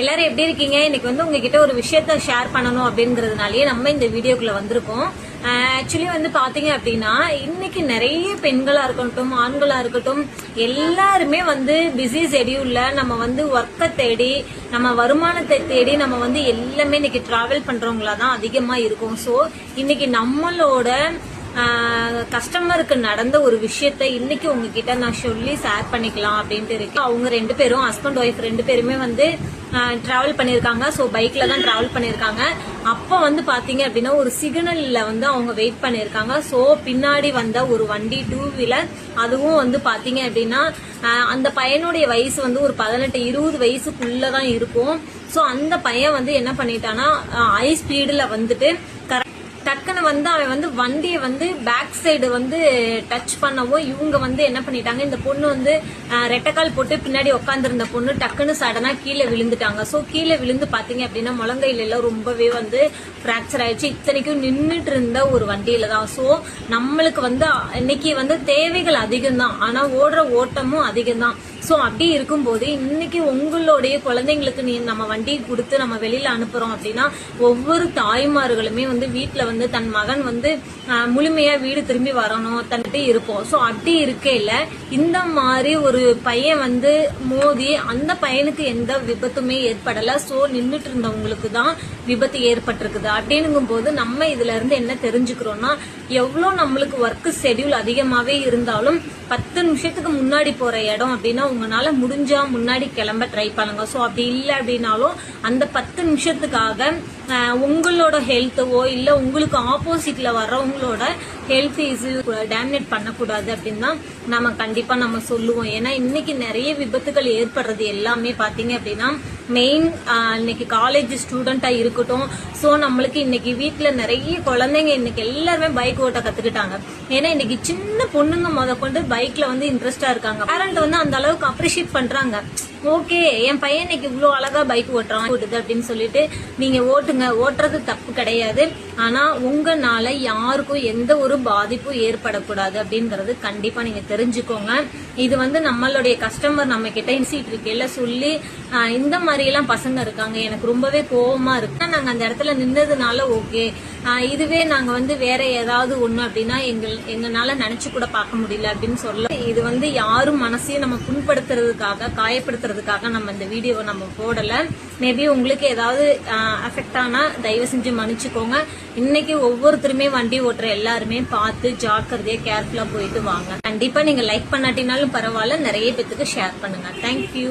எல்லாரும் எப்படி இருக்கீங்க? இன்னைக்கு வந்து உங்ககிட்ட ஒரு விஷயத்த ஷேர் பண்ணணும் அப்படிங்கறதுனாலயே நம்ம இந்த வீடியோக்குள்ள வந்திருக்கோம். ஆக்சுவலி வந்து பாத்தீங்க அப்படின்னா இன்னைக்கு நிறைய பெண்களா இருக்கட்டும் ஆண்களா இருக்கட்டும் எல்லாருமே வந்து பிஸி ஷெடியூல்ல நம்ம வந்து ஒர்க்கை தேடி நம்ம வருமானத்தை தேடி நம்ம வந்து எல்லாமே இன்னைக்கு டிராவல் பண்றவங்களா தான் அதிகமா இருக்கும். ஸோ இன்னைக்கு நம்மளோட கஸ்டமருக்கு நடந்த ஒரு விஷயத்த இன்னைக்கு உங்ககிட்ட நான் சொல்லி ஷேர் பண்ணிக்கலாம் அப்படின்ட்டு இருக்கேன். அவங்க ரெண்டு பேரும் ஹஸ்பண்ட் ஒய்ஃப் ரெண்டு பேருமே வந்து டிராவல் பண்ணியிருக்காங்க. ஸோ பைக்ல தான் டிராவல் பண்ணியிருக்காங்க. அப்போ வந்து பாத்தீங்க அப்படின்னா ஒரு சிக்னல்ல வந்து அவங்க வெயிட் பண்ணியிருக்காங்க. ஸோ பின்னாடி வந்த ஒரு வண்டி டூ வீலர் அதுவும் வந்து பாத்தீங்க அப்படின்னா அந்த பையனுடைய வயசு வந்து ஒரு பதினெட்டு இருபது வயசுக்குள்ளே தான் இருக்கும். ஸோ அந்த பையன் வந்து என்ன பண்ணிட்டான்னா ஹை ஸ்பீடில் வந்துட்டு கரெக்ட் டக்குன்னு வந்து அவன் வந்து வண்டியை வந்து பேக் சைடு வந்து டச் பண்ணவும் இவங்க வந்து என்ன பண்ணிட்டாங்க இந்த பொண்ணு வந்து ரெட்டைக்கால் போட்டு பின்னாடி உட்காந்துருந்த பொண்ணு டக்குன்னு சடனா கீழே விழுந்துட்டாங்க. ஸோ கீழே விழுந்து பாத்தீங்க அப்படின்னா முழங்கையில எல்லாம் ரொம்பவே வந்து ஃப்ராக்சர் ஆயிடுச்சு. இத்தனைக்கும் நின்றுட்டு இருந்த ஒரு வண்டியில தான். ஸோ நம்மளுக்கு வந்து இன்னைக்கு வந்து தேவைகள் அதிகம் தான் ஆனா ஓடுற ஓட்டமும் அதிகம் தான் ஸோ அப்படி இருக்கும்போது இன்னைக்கு உங்களுடைய குழந்தைங்களுக்கு நீ நம்ம வண்டி கொடுத்து நம்ம வெளியில அனுப்புறோம் அப்படின்னா ஒவ்வொரு தாய்மார்களுமே வந்து வீட்டில் வந்து தன் மகன் வந்து முழுமையாக முழுமையா வீடு திரும்பி வரணும் தன்கிட்ட இருப்போம். ஸோ அப்படி இருக்கையில இந்த மாதிரி ஒரு பையன் வந்து மோதி அந்த பையனுக்கு எந்த விபத்துமே ஏற்படல. ஸோ நின்றுட்டு இருந்தவங்களுக்கு தான் விபத்து ஏற்பட்டிருக்குது. அப்படின்னுங்கும் போது நம்ம இதுல இருந்து என்ன தெரிஞ்சுக்கிறோம்னா எவ்வளோ நம்மளுக்கு ஒர்க் ஷெட்யூல் அதிகமாகவே இருந்தாலும் பத்து நிமிஷத்துக்கு முன்னாடி போற இடம் அப்படின்னா உங்களால் முடிஞ்சால் முன்னாடி கிளம்ப ட்ரை பண்ணுங்க. ஸோ அப்படி இல்லை அப்படின்னாலும் அந்த பத்து நிமிஷத்துக்காக உங்களோட ஹெல்த்தவோ இல்லை உங்களுக்கு ஆப்போசிட்டில் வர்றவங்களோட ஹெல்த் இஷ்யூ டேமினேட் பண்ணக்கூடாது அப்படின்னு தான் நம்ம கண்டிப்பாக நம்ம சொல்லுவோம். ஏன்னா இன்னைக்கு நிறைய விபத்துகள் ஏற்படுறது எல்லாமே பார்த்தீங்க அப்படின்னா மெயின் இன்னைக்கு காலேஜ் ஸ்டூடெண்ட்டாக இருக்கட்டும். ஸோ நம்மளுக்கு இன்னைக்கு வீட்டில் நிறைய குழந்தைங்க இன்னைக்கு எல்லாருமே பைக் ஓட்ட கற்றுக்கிட்டாங்க ஏன்னா இன்னைக்கு சின்ன பொண்ணுங்க முத கொண்டு பைக்கில் வந்து இன்ட்ரெஸ்டாக இருக்காங்க. பேரண்ட் வந்து அந்த அளவுக்கு அப்ரிஷியேட் பண்றாங்க. ஓகே என் பையன் இன்னைக்கு இவ்வளோ அழகா பைக் ஓட்டுறான் ஓட்டுது அப்படின்னு சொல்லிட்டு நீங்க ஓட்டுங்க. ஓட்டுறது தப்பு கிடையாது. ஆனா உங்கனால யாருக்கும் எந்த ஒரு பாதிப்பும் ஏற்படக்கூடாது அப்படிங்கறது கண்டிப்பா நீங்க தெரிஞ்சுக்கோங்க. இது வந்து நம்மளுடைய கஸ்டமர் நம்ம கிட்ட இன்சிட் இருக்கையில சொல்லி இந்த மாதிரி எல்லாம் பசங்க இருக்காங்க. எனக்கு ரொம்பவே கோபமா இருக்கு. நாங்க அந்த இடத்துல நின்னதுனால ஓகே இதுவே நாங்க வந்து வேற ஏதாவது ஒண்ணு அப்படின்னா எங்கள் எங்களால நினைச்சு கூட பார்க்க முடியல அப்படின்னு சொல்ல. இது வந்து யாரும் மனசையும் நம்ம புண்படுத்துறதுக்காக காயப்படுத்துறதுக்காக நம்ம இந்த வீடியோவை நம்ம போடலை. மேபி உங்களுக்கு ஏதாவது அஃபெக்ட் ஆனால் தயவு செஞ்சு மன்னிச்சுக்கோங்க. இன்னைக்கு ஒவ்வொருத்தருமே வண்டி ஓட்டுற எல்லாருமே பார்த்து ஜாக்கிரதையாக கேர்ஃபுல்லாக போயிட்டு வாங்க. கண்டிப்பாக நீங்கள் லைக் பண்ணாட்டினாலும் பரவாயில்ல. நிறைய பேத்துக்கு ஷேர் பண்ணுங்கள் தேங்க்யூ